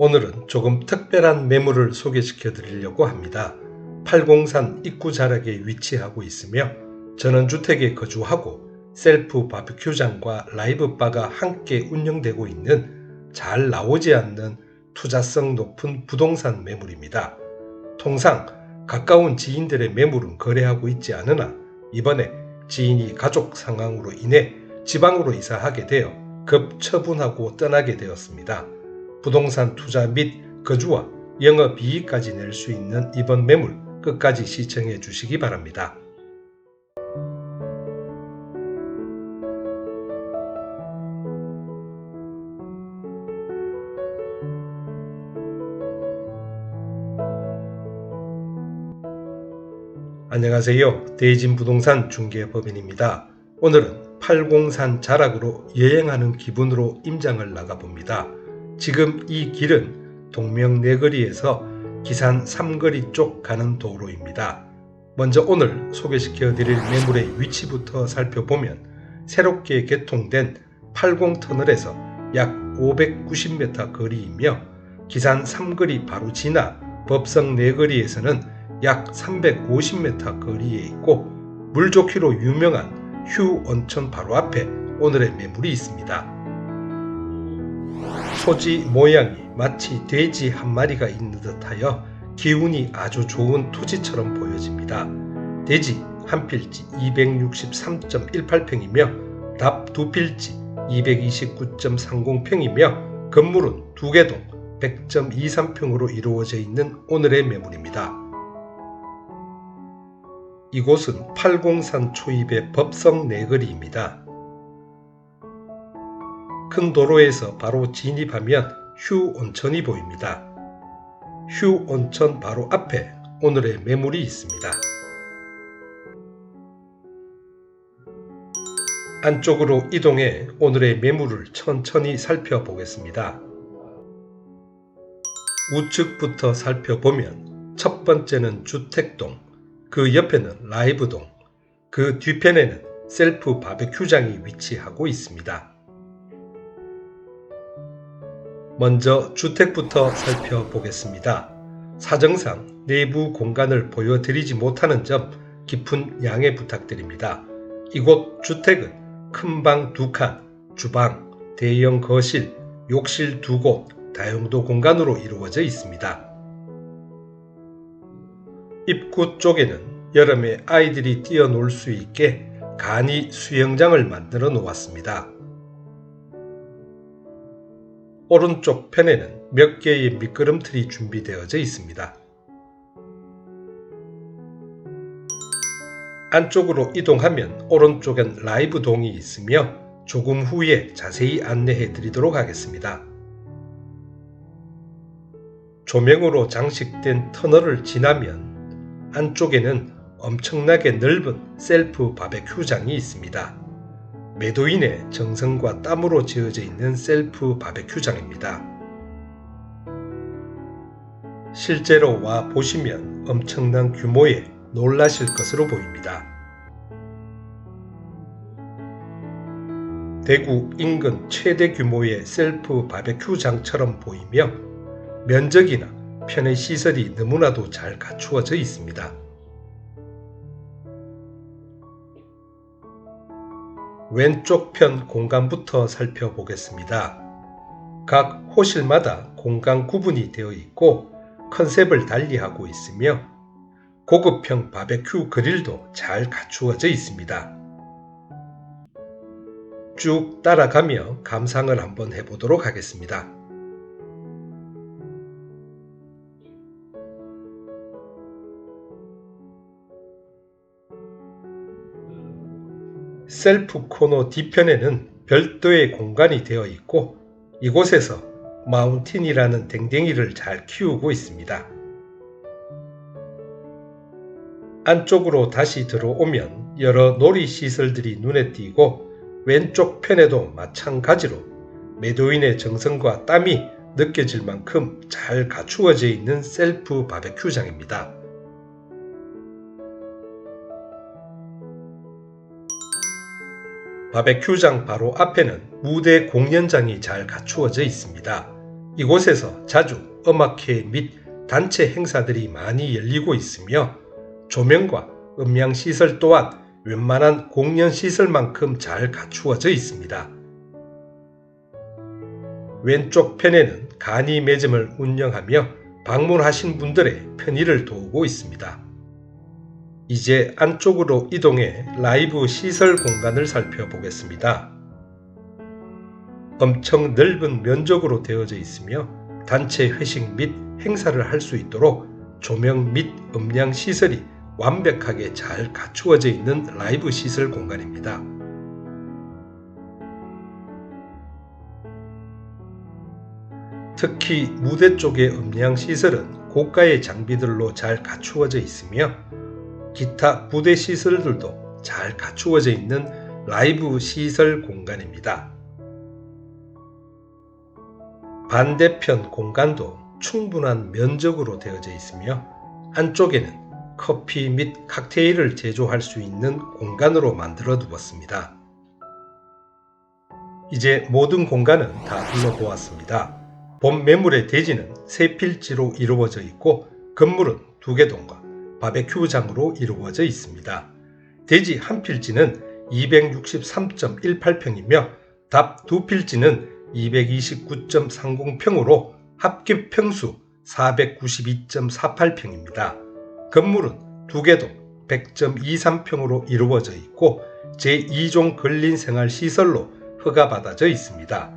오늘은 조금 특별한 매물을 소개시켜 드리려고 합니다. 팔공산 입구 자락에 위치하고 있으며 전원주택에 거주하고 셀프 바비큐장과 라이브 바가 함께 운영되고 있는 잘 나오지 않는 투자성 높은 부동산 매물입니다. 통상 가까운 지인들의 매물은 거래하고 있지 않으나 이번에 지인이 가족 상황으로 인해 지방으로 이사하게 되어 급 처분하고 떠나게 되었습니다. 부동산 투자 및 거주와 영업이익까지 낼 수 있는 이번 매물 끝까지 시청해 주시기 바랍니다. 안녕하세요. 대진 부동산 중개법인입니다. 오늘은 팔공산 자락으로 여행하는 기분으로 임장을 나가봅니다. 지금 이 길은 동명내거리에서 기산 삼거리 쪽 가는 도로입니다. 먼저 오늘 소개시켜 드릴 매물의 위치부터 살펴보면 새롭게 개통된 80 터널에서 약 590m 거리이며 기산 삼거리 바로 지나 법성 내거리에서는 약 350m 거리에 있고 물 좋기로 유명한 휴 온천 바로 앞에 오늘의 매물이 있습니다. 토지 모양이 마치 돼지 한 마리가 있는 듯하여 기운이 아주 좋은 토지처럼 보여집니다. 대지 한 필지 263.18평이며 답 두 필지 229.30평이며 건물은 두 개 동 100.23평으로 이루어져 있는 오늘의 매물입니다. 이곳은 팔공산 초입의 법성 내거리입니다. 큰 도로에서 바로 진입하면 휴 온천이 보입니다. 휴 온천 바로 앞에 오늘의 매물이 있습니다. 안쪽으로 이동해 오늘의 매물을 천천히 살펴보겠습니다. 우측부터 살펴보면 첫 번째는 주택동, 그 옆에는 라이브동, 그 뒤편에는 셀프 바베큐장이 위치하고 있습니다. 먼저 주택부터 살펴보겠습니다. 사정상 내부 공간을 보여드리지 못하는 점 깊은 양해 부탁드립니다. 이곳 주택은 큰 방 두 칸, 주방, 대형 거실, 욕실 두 곳, 다용도 공간으로 이루어져 있습니다. 입구 쪽에는 여름에 아이들이 뛰어놀 수 있게 간이 수영장을 만들어 놓았습니다. 오른쪽 편에는 몇 개의 미끄럼틀이 준비되어져 있습니다. 안쪽으로 이동하면 오른쪽엔 라이브 동이 있으며 조금 후에 자세히 안내해 드리도록 하겠습니다. 조명으로 장식된 터널을 지나면 안쪽에는 엄청나게 넓은 셀프 바베큐장이 있습니다. 매도인의 정성과 땀으로 지어져 있는 셀프 바베큐장입니다. 실제로 와 보시면 엄청난 규모에 놀라실 것으로 보입니다. 대구 인근 최대 규모의 셀프 바베큐장처럼 보이며 면적이나 편의 시설이 너무나도 잘 갖추어져 있습니다. 왼쪽 편 공간부터 살펴보겠습니다. 각 호실마다 공간 구분이 되어 있고 컨셉을 달리하고 있으며 고급형 바베큐 그릴도 잘 갖추어져 있습니다. 쭉 따라가며 감상을 한번 해보도록 하겠습니다. 셀프 코너 뒤편에는 별도의 공간이 되어 있고 이곳에서 마운틴이라는 댕댕이를 잘 키우고 있습니다. 안쪽으로 다시 들어오면 여러 놀이 시설들이 눈에 띄고 왼쪽 편에도 마찬가지로 매도인의 정성과 땀이 느껴질 만큼 잘 갖추어져 있는 셀프 바베큐장입니다. 바베큐장 바로 앞에는 무대 공연장이 잘 갖추어져 있습니다. 이곳에서 자주 음악회 및 단체 행사들이 많이 열리고 있으며 조명과 음향 시설 또한 웬만한 공연 시설만큼 잘 갖추어져 있습니다. 왼쪽 편에는 간이 매점을 운영하며 방문하신 분들의 편의를 도우고 있습니다. 이제 안쪽으로 이동해 라이브 시설 공간을 살펴보겠습니다. 엄청 넓은 면적으로 되어져 있으며 단체 회식 및 행사를 할 수 있도록 조명 및 음량 시설이 완벽하게 잘 갖추어져 있는 라이브 시설 공간입니다. 특히 무대 쪽의 음량 시설은 고가의 장비들로 잘 갖추어져 있으며 기타 부대 시설들도 잘 갖추어져 있는 라이브 시설 공간입니다. 반대편 공간도 충분한 면적으로 되어져 있으며 안쪽에는 커피 및 칵테일을 제조할 수 있는 공간으로 만들어 두었습니다. 이제 모든 공간은 다 둘러보았습니다. 본 매물의 대지는 세 필지로 이루어져 있고 건물은 두 개 동과 바베큐장으로 이루어져 있습니다. 대지 한 필지는 263.18평이며 답 두 필지는 229.30평으로 합계 평수 492.48평입니다. 건물은 두 개동 100.23평으로 이루어져 있고 제2종 근린생활시설로 허가받아져 있습니다.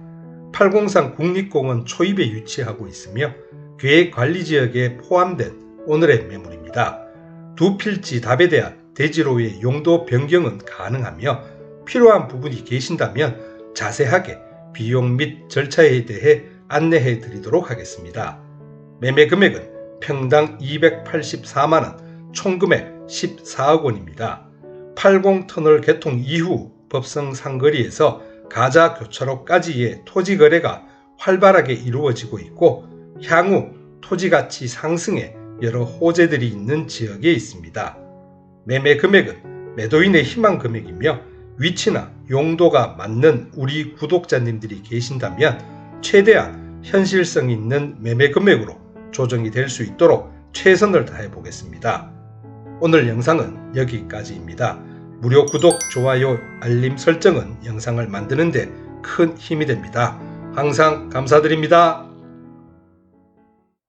팔공산 국립공원 초입에 위치하고 있으며 계획관리지역에 포함된 오늘의 매물입니다. 두 필지 답에 대한 대지로의 용도 변경은 가능하며 필요한 부분이 계신다면 자세하게 비용 및 절차에 대해 안내해 드리도록 하겠습니다. 매매 금액은 평당 284만원, 총 금액 14억 원입니다. 80터널 개통 이후 법성 상거리에서 가자 교차로까지의 토지 거래가 활발하게 이루어지고 있고 향후 토지 가치 상승에 여러 호재들이 있는 지역에 있습니다. 매매 금액은 매도인의 희망 금액이며 위치나 용도가 맞는 우리 구독자님들이 계신다면 최대한 현실성 있는 매매 금액으로 조정이 될 수 있도록 최선을 다해 보겠습니다. 오늘 영상은 여기까지입니다. 무료 구독, 좋아요, 알림 설정은 영상을 만드는데 큰 힘이 됩니다. 항상 감사드립니다.